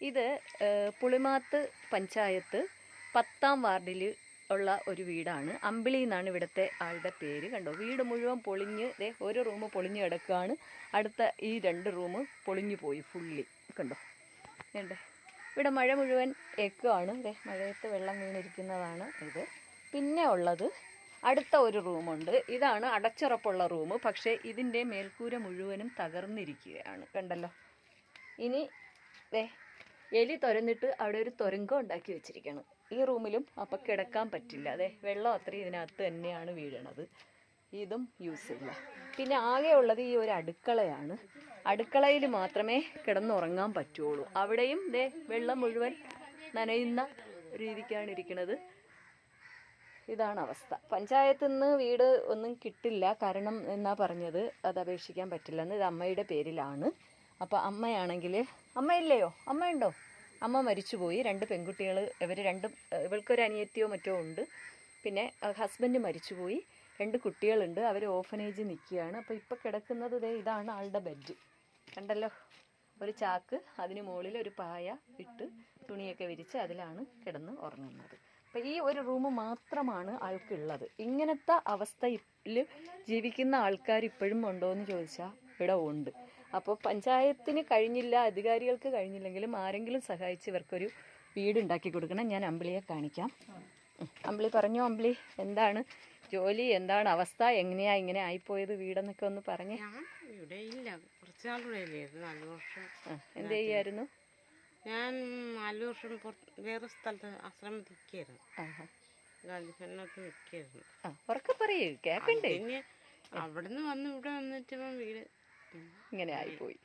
ഇത് പുളിമാത്ത് പഞ്ചായത്ത് പത്താം വാർഡിൽ ഉള്ള ഒരു വീടാണ്. അമ്പിളി എന്നാണ് ഇവിടുത്തെ ആളുടെ പേര്. കണ്ടോ? വീട് മുഴുവൻ പൊളിഞ്ഞ് ദേ ഒരു റൂം പൊളിഞ്ഞ് കിടക്കുകയാണ് അടുത്ത ഈ രണ്ട് റൂം പൊളിഞ്ഞു പോയി ഫുള്ളി. കണ്ടോ? വേണ്ടേ ഇവിടെ മഴ മുഴുവൻ എക്കുവാണ് ദേ മഴയത്ത് വെള്ളം വീണിരിക്കുന്നതാണ് ഇത്. പിന്നെ ഉള്ളത് അടുത്ത ഒരു റൂമുണ്ട്. ഇതാണ് അടച്ചുറപ്പുള്ള റൂം. പക്ഷേ ഇതിന്റെ മേൽക്കൂര മുഴുവനും തകർന്നിരിക്കുകയാണ്. കണ്ടല്ലോ? ഇനി ദേ എലി തുരന്നിട്ട് അവിടെ ഒരു തുരങ്കം ഉണ്ടാക്കി വെച്ചിരിക്കണം. ഈ റൂമിലും അപ്പം കിടക്കാൻ പറ്റില്ല. അതെ വെള്ളം അത്രയും ഇതിനകത്ത് തന്നെയാണ് വീഴണത്. ഇതും യൂസ് ഇല്ല പിന്നെ ആകെ ഉള്ളത് ഈ ഒരു അടുക്കളയാണ്. അടുക്കളയിൽ മാത്രമേ കിടന്നുറങ്ങാൻ പറ്റുള്ളൂ. അവിടെയും ദേ വെള്ളം മുഴുവൻ നനയുന്ന രീതിക്കാണ് ഇരിക്കുന്നത്. ഇതാണ് അവസ്ഥ. പഞ്ചായത്തിൽ നിന്ന് വീട് ഒന്നും കിട്ടില്ല. കാരണം എന്നാ പറഞ്ഞത്? അത് അപേക്ഷിക്കാൻ പറ്റില്ലെന്ന് ഇത് അമ്മയുടെ പേരിലാണ്. അപ്പോൾ അമ്മയാണെങ്കിൽ അമ്മയില്ലയോ? അമ്മയുണ്ടോ? അമ്മ മരിച്ചുപോയി. രണ്ട് പെൺകുട്ടികൾ ഇവർ രണ്ടും ഇവൾക്കൊരു അനിയത്തിയോ മറ്റോ ഉണ്ട്. പിന്നെ ഹസ്ബൻഡ് മരിച്ചുപോയി. രണ്ട് കുട്ടികളുണ്ട്. അവർ ഓഫനേജ് നിൽക്കുകയാണ്. അപ്പോൾ ഇപ്പോൾ കിടക്കുന്നത് ദേ ഇതാണ് ആളുടെ ബെഡ്. കണ്ടല്ലോ? ഒരു ചാക്ക് അതിന് മുകളിൽ ഒരു പായ ഇട്ട് തുണിയൊക്കെ വിരിച്ച് അതിലാണ് കിടന്ന് ഉറങ്ങുന്നത്. അപ്പം ഈ ഒരു റൂം മാത്രമാണ് ആൾക്കുള്ളത്. ഇങ്ങനത്തെ അവസ്ഥയിൽ ജീവിക്കുന്ന ആൾക്കാർ ഇപ്പോഴും ഉണ്ടോ എന്ന് ചോദിച്ചാൽ ഇവിടെ ഉണ്ട്. അപ്പോൾ പഞ്ചായത്തിന് കഴിഞ്ഞില്ല അധികാരികൾക്ക് കഴിഞ്ഞില്ലെങ്കിലും ആരെങ്കിലും സഹായിച്ച് ഇവർക്കൊരു വീട് ഉണ്ടാക്കി കൊടുക്കണം. ഞാൻ അമ്പിളിയെ കാണിക്കാം. അമ്പിളി പറഞ്ഞു അമ്പിളി എന്താണ് ജോലി എന്താണ് അവസ്ഥ എങ്ങനെയാ ഇങ്ങനെ ആയിപ്പോയത് വീടെന്നൊക്കെ ഒന്ന് പറഞ്ഞു. ഇവിടെ ഇല്ല കുറച്ച് നാല് വർഷം. എന്ത് ചെയ്യായിരുന്നു? ഞാൻ നാല് വർഷം വേറെ സ്ഥലത്ത് ആശ്രമത്തിൽ നിൽക്കായിരുന്നു ഉറക്കെ പറയൂ കേക്കണ്ടേ? പിന്നെ അവിടുന്ന് വന്ന് ഇവിടെ വന്നിട്ട് വീട് ഇങ്ങനെ ആയിപ്പോയി.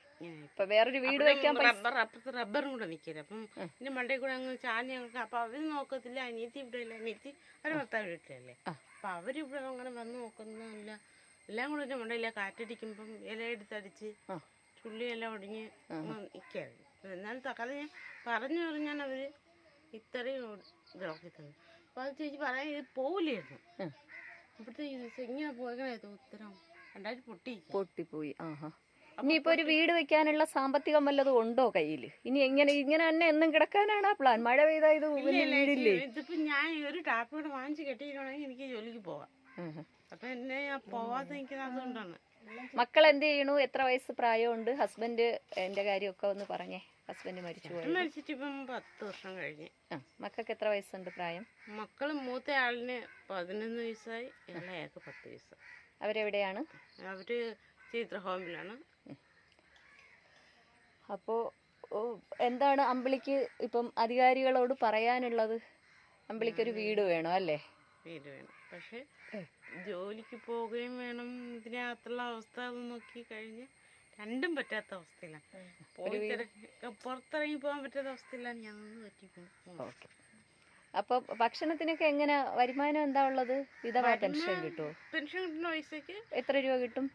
ഇപ്പൊ വേറൊരു വീട് വെക്കാൻ റബ്ബർ അപ്പുറത്ത് റബ്ബറും കൂടെ നിൽക്കരുത് അപ്പം പിന്നെ മണ്ടേ കൂടെ അങ്ങ് ചാഞ്ഞ് ഞങ്ങൾക്ക് അപ്പൊ അവർ നോക്കത്തില്ല അനിയത്തി ഇവിടെ ഇല്ല അനിയത്തി അവരെ ഭർത്താവ് വീട്ടിലല്ലേ. അപ്പൊ അവരിവിടെ അങ്ങനെ വന്ന് നോക്കുന്നില്ല എല്ലാം കൂടെ എന്റെ മണ്ടയില്ല കാറ്റടിക്കുമ്പം ഇല എടുത്തടിച്ച്. ചുള്ളിയെല്ലാം ഒടിഞ്ഞ് നിൽക്കായിരുന്നു എന്നാലും തക്കാളി ഞാൻ പറഞ്ഞു പറഞ്ഞാൽ അവർ ഇത്രയും ഇതാക്കി തന്നു. അപ്പൊ അത് ചേച്ചി പറയാൻ ഇത് പോവില്ലായിരുന്നു. ഇവിടുത്തെ ഇത് ഇങ്ങനെ പോകണേ ഉത്തരം. പൊട്ടിപ്പോയി. ആഹാ. ഇനിയിപ്പോ ഒരു വീട് വെക്കാനുള്ള സാമ്പത്തികം വല്ലതും ഉണ്ടോ കയ്യിൽ ഇനി എങ്ങനെ ഇങ്ങനെ തന്നെ എന്നും കിടക്കാനാണ് ആ പ്ലാൻ മഴ പെയ്താ ഇത് വീടില്ലേ? ഇതിപ്പോ ഞാൻ ഒരു ടാപ്പ് കൂടെ വാങ്ങിച്ച് കെട്ടിയിട്ടുണ്ടെങ്കിൽ എനിക്ക് ജോലിക്ക് പോവാം. അപ്പൊ എന്നെ പോവാതെ നിൽക്കുന്നത് അതുകൊണ്ടാണ്. മക്കൾ എന്ത് ചെയ്യണു? എത്ര വയസ്സ് പ്രായമുണ്ട്? ഹസ്ബൻഡ് എന്റെ കാര്യമൊക്കെ ഒന്ന് പറഞ്ഞേ. ഹസ്ബൻഡ് മരിച്ചു മരിച്ചിട്ട് ഇപ്പം പത്ത് വർഷം കഴിഞ്ഞ്. മക്കൾക്ക് എത്ര വയസ്സുണ്ട് പ്രായം? മക്കൾ മൂത്ത ആളിന് പതിനൊന്ന് വയസ്സായി ഇളയാൾക്ക് പത്ത് വയസ്സ് അവരെവിടെയാണ്? അവർ ചിത്ര ഹോമിലാണ്. അപ്പോൾ എന്താണ് അമ്പിളിക്ക് ഇപ്പം അധികാരികളോട് പറയാനുള്ളത്? അമ്പിളിക്ക് ഒരു വീട് വേണം അല്ലേ? വീട് വേണം. പക്ഷെ ജോലിക്ക് പോവുകയും വേണം ഇതിനകത്തുള്ള അവസ്ഥ നോക്കി കഴിഞ്ഞ് രണ്ടും പറ്റാത്ത അവസ്ഥയിലാണ്. പുറത്തിറങ്ങി പോകാൻ പറ്റാത്ത അവസ്ഥയിലാണ് ഞാൻ ഒന്ന് പറ്റിപ്പോകും ഓക്കെ. അപ്പോൾ ഭക്ഷണത്തിനൊക്കെ എങ്ങനെ വരുമാനം എന്താ ഉള്ളത്? വിധവാ പെൻഷൻ കിട്ടുമോ പെൻഷൻ കിട്ടുന്ന പൈസക്ക് എത്ര രൂപ കിട്ടും?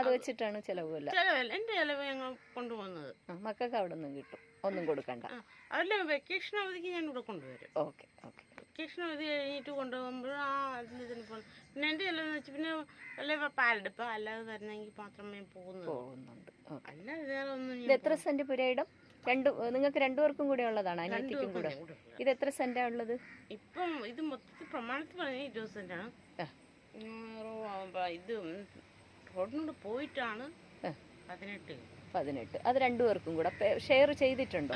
അത് വെച്ചിട്ടാണ് ചിലവുമല്ല ചിലവല്ല എന്റെ ചിലവ് ഞങ്ങൾ കൊണ്ടുപോകുന്നത്. മക്കൾക്ക് അവിടെ നിന്നും കിട്ടും. ഒന്നും കൊടുക്കണ്ട. അല്ല വെക്കേഷൻ അവധിക്ക് ഞാൻ ഇവിടെ കൊണ്ടുവരും. Okay okay. വെക്കേഷൻ അവധി കഴിഞ്ഞിട്ട് കൊണ്ടുപോകുമ്പോൾ ആ അതിൽ ഇതിന് പോകും പിന്നെ എന്റെ ചിലവെന്ന് വെച്ചാൽ പിന്നെ വല്ല പാലെടുപ്പ് അല്ലാതെ തരണമെങ്കിൽ മാത്രമേ പോകുന്നത് പോകുന്നുണ്ട്. അല്ല വേറെ ഒന്നും എത്ര സെന്റ് പുരയിടം രണ്ട് നിങ്ങൾക്ക് രണ്ടുപേർക്കും കൂടെ ഉള്ളതാണ് അനിയത്തിക്കും കൂടെ. ഇത് എത്ര സെന്റാ ഉള്ളത്? ഇപ്പം ഇത് മൊത്തത്തിൽ പ്രമാണത്തിൽ പറഞ്ഞാൽ ഇരുപത് സെന്റാണ്. ഇത് റോഡിനോട് പോയിട്ടാണ്. പതിനെട്ട്. പതിനെട്ട്. അത് രണ്ടുപേർക്കും കൂടെ. ഷെയർ ചെയ്തിട്ടുണ്ടോ?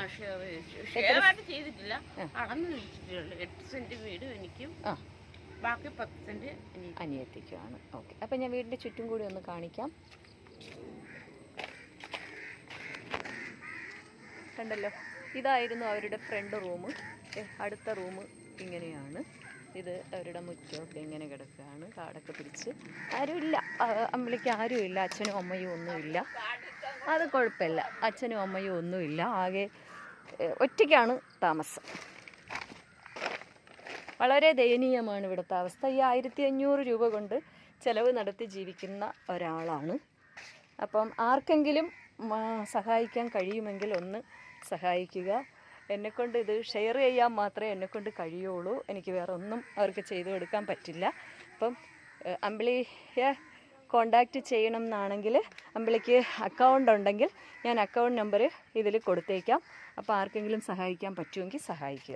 ചെയ്തിട്ടില്ല. അളന്ന് എട്ട് സെന്റ് വീട് എനിക്കും. ബാക്കി പത്ത് സെന്റ് അനിയത്തിക്കുമാണ്. ഓക്കെ. അപ്പം ഞാൻ വീടിന്റെ ചുറ്റും കൂടി ഒന്ന് കാണിക്കാം. കണ്ടല്ലോ. ഇതായിരുന്നു അവരുടെ ഫ്രണ്ട് റൂം അടുത്ത റൂം ഇങ്ങനെയാണ്. ഇത് അവരുടെ മുറ്റമൊക്കെ ഇങ്ങനെ കിടക്കുകയാണ്. കാടൊക്കെ പിടിച്ച്. ആരുമില്ല. ആ, അമ്പിളിക്ക് ആരുമില്ല. അച്ഛനും അമ്മയും ഒന്നുമില്ല. അത് കുഴപ്പമില്ല. അച്ഛനും അമ്മയും ഒന്നുമില്ല. ആകെ ഒറ്റയ്ക്കാണ് താമസം. വളരെ ദയനീയമാണ് ഇവിടുത്തെ അവസ്ഥ. ഈ ആയിരത്തി അഞ്ഞൂറ് രൂപ കൊണ്ട് ചിലവ് നടത്തി ജീവിക്കുന്ന ഒരാളാണ്. അപ്പം ആർക്കെങ്കിലും സഹായിക്കാൻ കഴിയുമെങ്കിൽ ഒന്ന് സഹായിക്കുക. എന്നെക്കൊണ്ട് ഇത് ഷെയർ ചെയ്യാൻ മാത്രമേ എന്നെക്കൊണ്ട് കഴിയുള്ളൂ. എനിക്ക് വേറെ ഒന്നും അവർക്ക് ചെയ്തു കൊടുക്കാൻ പറ്റില്ല. അപ്പം അമ്പിളിയെ കോണ്ടാക്റ്റ് ചെയ്യണം എന്നാണെങ്കിൽ അമ്പിളിക്ക് അക്കൗണ്ട് ഉണ്ടെങ്കിൽ ഞാൻ അക്കൗണ്ട് നമ്പർ ഇതിൽ കൊടുത്തേക്കാം. അപ്പോൾ ആർക്കെങ്കിലും സഹായിക്കാൻ പറ്റുമെങ്കിൽ സഹായിക്കുക.